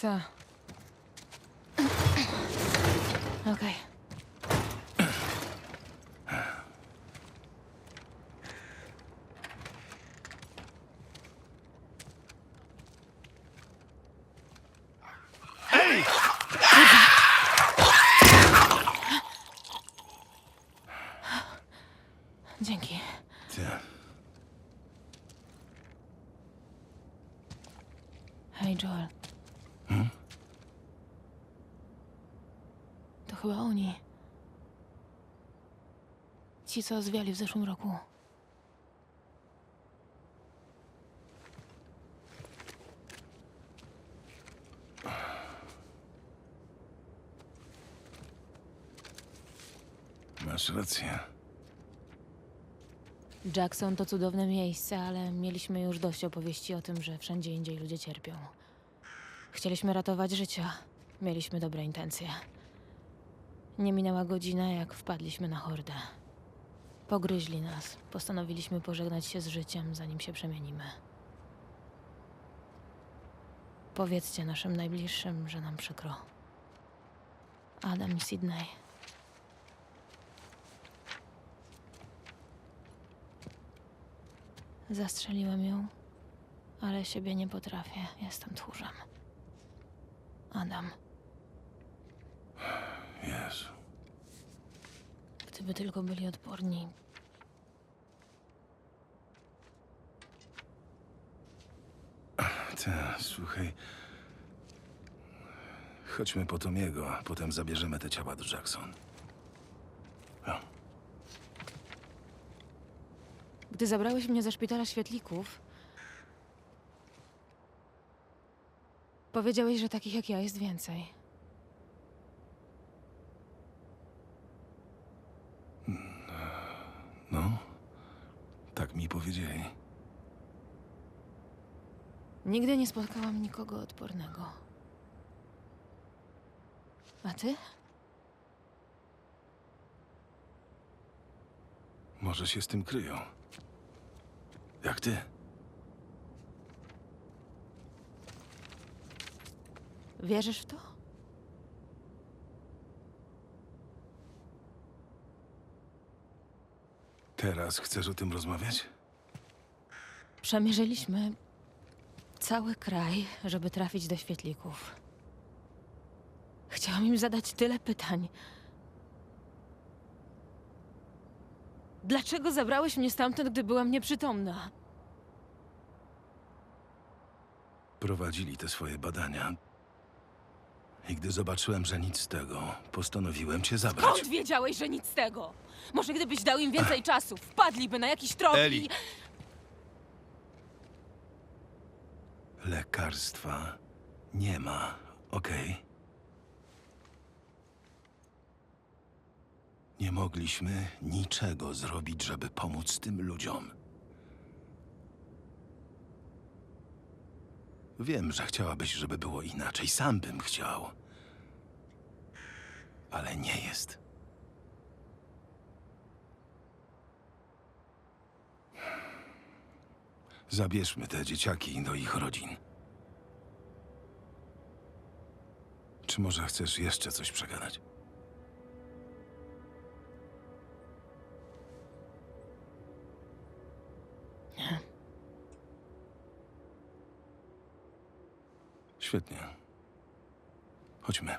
Co? Okej. Hej, Joel. To chyba oni. Ci, co zwiali w zeszłym roku. Masz rację. Jackson to cudowne miejsce, ale mieliśmy już dość opowieści o tym, że wszędzie indziej ludzie cierpią. Chcieliśmy ratować życia. Mieliśmy dobre intencje. Nie minęła godzina, jak wpadliśmy na hordę. Pogryźli nas. Postanowiliśmy pożegnać się z życiem, zanim się przemienimy. Powiedzcie naszym najbliższym, że nam przykro. Adam i Sydney. Zastrzeliłem ją, ale siebie nie potrafię. Jestem tchórzem. Adam, Jezu. gdyby tylko byli odporni. Ty, słuchaj. Chodźmy po Tomiego, a potem zabierzemy te ciała do Jackson. No. Gdy zabrałeś mnie ze szpitala świetlików, powiedziałeś, że takich jak ja jest więcej. No, tak mi powiedzieli. Nigdy nie spotkałam nikogo odpornego. A ty? Może się z tym kryją. Jak ty? Wierzysz w to? Teraz chcesz o tym rozmawiać? Przemierzyliśmy cały kraj, żeby trafić do świetlików. Chciałam im zadać tyle pytań. Dlaczego zabrałeś mnie stamtąd, gdy byłam nieprzytomna? Prowadzili te swoje badania. I gdy zobaczyłem, że nic z tego, postanowiłem cię zabrać. Skąd wiedziałeś, że nic z tego? Może gdybyś dał im więcej czasu, wpadliby na jakiś trop Eli. i... Lekarstwa nie ma, okej? Nie mogliśmy niczego zrobić, żeby pomóc tym ludziom. Wiem, że chciałabyś, żeby było inaczej. Sam bym chciał. Ale nie jest. Zabierzmy te dzieciaki do ich rodzin. Czy może chcesz jeszcze coś przegadać? Nie. Świetnie. Chodźmy.